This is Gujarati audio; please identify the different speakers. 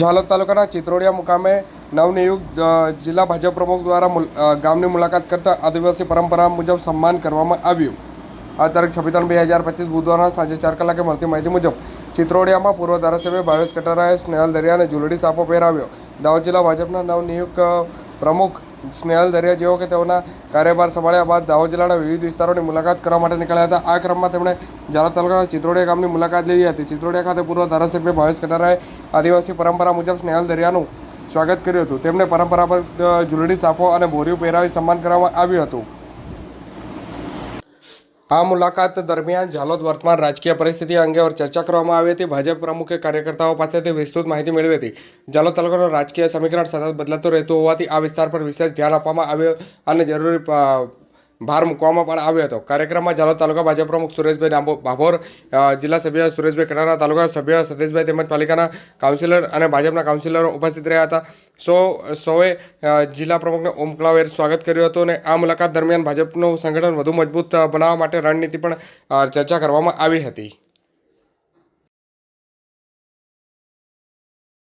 Speaker 1: ઝાલોદ તાલુકાના ચિત્રોડિયા મુકામે નવનિયુક્ત જિલ્લા ભાજપ પ્રમુખ દ્વારા ગામની મુલાકાત કરતા આદિવાસી પરંપરા મુજબ સન્માન કરવામાં આવ્યું. આ તારીખ છવ્વીસ ત્રણ બે હજાર પચીસ બુધવારના સાંજે ચાર કલાકે મળતી માહિતી મુજબ ચિત્રોડિયામાં પૂર્વ ધારાસભ્ય ભાવેશ કટારાએ સ્નેહલ દરિયાને જુલડી સાફો પહેરાવ્યો. દાહોદ જિલ્લા ભાજપના નવનિયુક્ત પ્રમુખ સ્નેહલ દરિયા જેઓ કે તેઓના કાર્યભાર સંભાળ્યા બાદ દાહોદ જિલ્લાના વિવિધ વિસ્તારોની મુલાકાત કરવા માટે નીકળ્યા હતા. આ ક્રમમાં તેમણે ઝાલોદ તાલુકાના ચિત્રોડિયા ગામની મુલાકાત લીધી હતી. ચિત્રોડિયા ખાતે પૂર્વ ધારાસભ્ય ભાવેશ કટારાએ આદિવાસી પરંપરા મુજબ સ્નેહલ દરિયાનું સ્વાગત કર્યું હતું. તેમને પરંપરાગત જુલડી સાફો અને બોરિયું પહેરાવી સન્માન કરવામાં આવ્યું હતું. આ મુલાકાત દરમિયાન ઝાલોદ વર્તમાન રાજકીય પરિસ્થિતિ અંગે ચર્ચા કરવામાં આવી હતી. ભાજપ પ્રમુખે કાર્યકર્તાઓ પાસેથી વિસ્તૃત માહિતી મેળવી હતી. ઝાલોદ તાલુકાનું રાજકીય સમીકરણ સતત બદલાતું રહેતું હોવાથી આ વિસ્તાર પર વિશેષ ધ્યાન આપવામાં આવ્યું અને જરૂરી ભાર મૂકવામાં પણ આવ્યો હતો. કાર્યક્રમમાં ઝાલોદ તાલુકા ભાજપ પ્રમુખ સુરેશભાઈ ભાભોર જિલ્લા સભ્ય સુરેશભાઈ કટારા તાલુકા સભ્ય સતીશભાઈ તેમજ પાલિકાના કાઉન્સિલર અને ભાજપના કાઉન્સિલરો ઉપસ્થિત રહ્યા હતા. સો, સૌએ જિલ્લા પ્રમુખને ઓમકળાવેર સ્વાગત કર્યું હતું અને આ મુલાકાત દરમિયાન ભાજપનું સંગઠન વધુ મજબૂત બનાવવા માટે રણનીતિ પણ ચર્ચા કરવામાં આવી હતી.